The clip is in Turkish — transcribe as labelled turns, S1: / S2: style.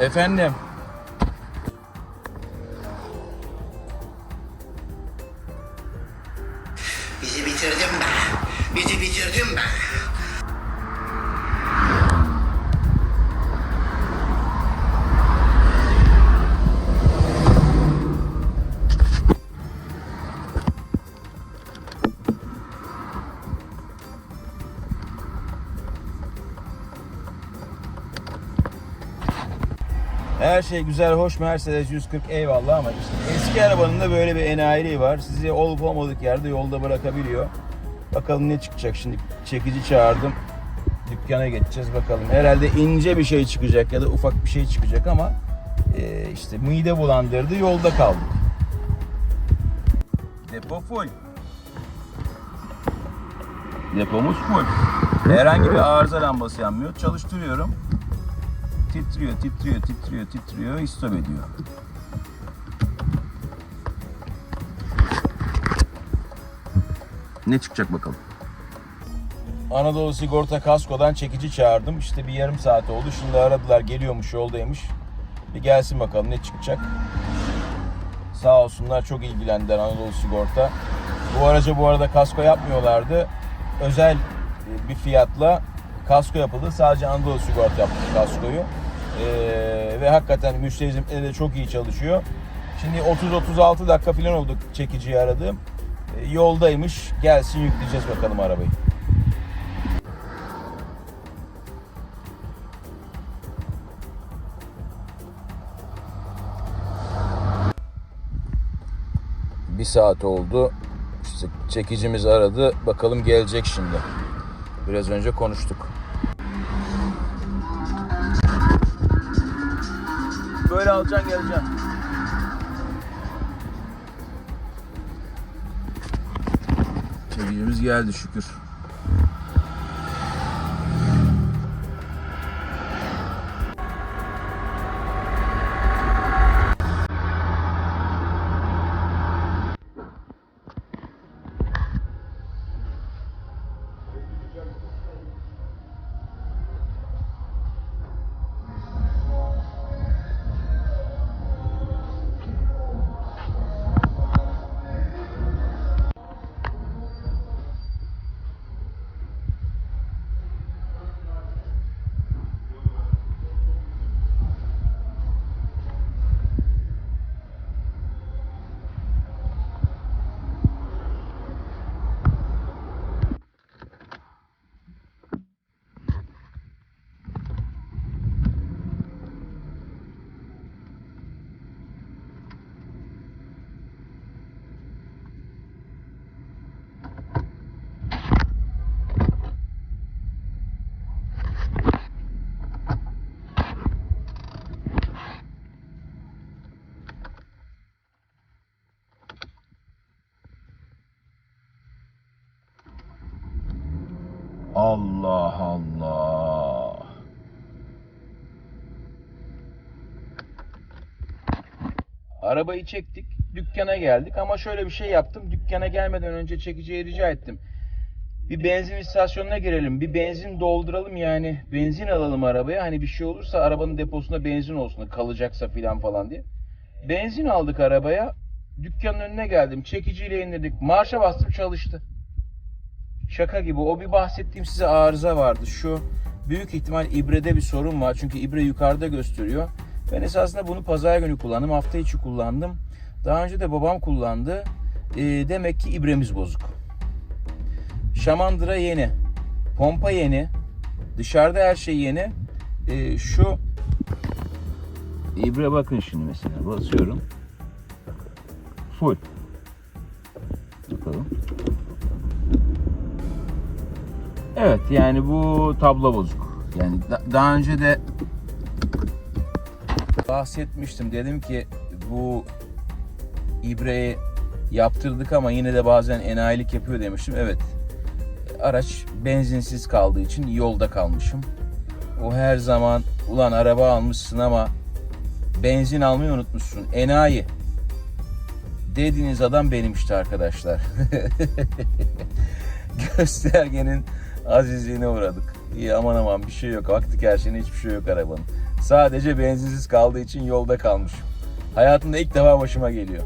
S1: Efendim.
S2: Bizi bitirdin be. Bizi bitirdin be.
S1: Her şey güzel, hoş Mercedes 140 eyvallah ama işte eski arabanın da böyle bir enayiliği var. Sizi olup olmadık yerde yolda bırakabiliyor. Bakalım ne çıkacak şimdi. Çekici çağırdım. Dükkana geçeceğiz bakalım. Herhalde ince bir şey çıkacak ya da ufak bir şey çıkacak ama e, işte mide bulandırdı yolda kaldık. Depo full. Depomuz full. Herhangi bir arıza lambası yanmıyor. Çalıştırıyorum. Titriyor, titriyor, titriyor, titriyor, istop ediyor. Ne çıkacak bakalım. Anadolu Sigorta Kasko'dan çekici çağırdım. İşte bir yarım saat oldu. Şimdi aradılar, geliyormuş, yoldaymış. Bir gelsin bakalım ne çıkacak. Sağ olsunlar çok ilgilendiler Anadolu Sigorta. Bu araca bu arada kasko yapmıyorlardı. Özel e, bir fiyatla kasko yapıldı. Sadece Anadolu Sigorta yaptı kaskoyu. Ee, ve hakikaten müşteri de çok iyi çalışıyor. Şimdi 30-36 dakika falan oldu çekiciyi aradığım. Ee, yoldaymış. Gelsin yükleyeceğiz bakalım arabayı. Bir saat oldu. İşte çekicimiz aradı. Bakalım gelecek şimdi. Biraz önce konuştuk. Böyle alacaksın geleceksin. Çekicimiz geldi şükür. Allah Allah. Arabayı çektik, dükkana geldik ama şöyle bir şey yaptım. Dükkana gelmeden önce çekiciye rica ettim. Bir benzin istasyonuna girelim, bir benzin dolduralım yani benzin alalım arabaya. Hani bir şey olursa arabanın deposunda benzin olsun, kalacaksa filan falan diye. Benzin aldık arabaya. Dükkanın önüne geldim, çekiciyle indirdik. Marşa bastım çalıştı. Şaka gibi. O bir bahsettiğim size arıza vardı. Şu büyük ihtimal ibrede bir sorun var. Çünkü ibre yukarıda gösteriyor. Ben esasında bunu pazar günü kullandım. Hafta içi kullandım. Daha önce de babam kullandı. Ee, demek ki ibremiz bozuk. Şamandıra yeni. Pompa yeni. Dışarıda her şey yeni. Ee, şu ibre bakın şimdi mesela basıyorum. Full. Bakalım. Evet yani bu tablo bozuk. Yani da- daha önce de bahsetmiştim. Dedim ki bu ibreyi yaptırdık ama yine de bazen enayilik yapıyor demiştim. Evet. Araç benzinsiz kaldığı için yolda kalmışım. o her zaman ulan araba almışsın ama benzin almayı unutmuşsun. Enayi. Dediğiniz adam benim işte arkadaşlar. Göstergenin azizliğine uğradık. İyi aman aman bir şey yok. Vakti kerşene hiçbir şey yok arabanın. Sadece benzinsiz kaldığı için yolda kalmış. Hayatımda ilk defa başıma geliyor.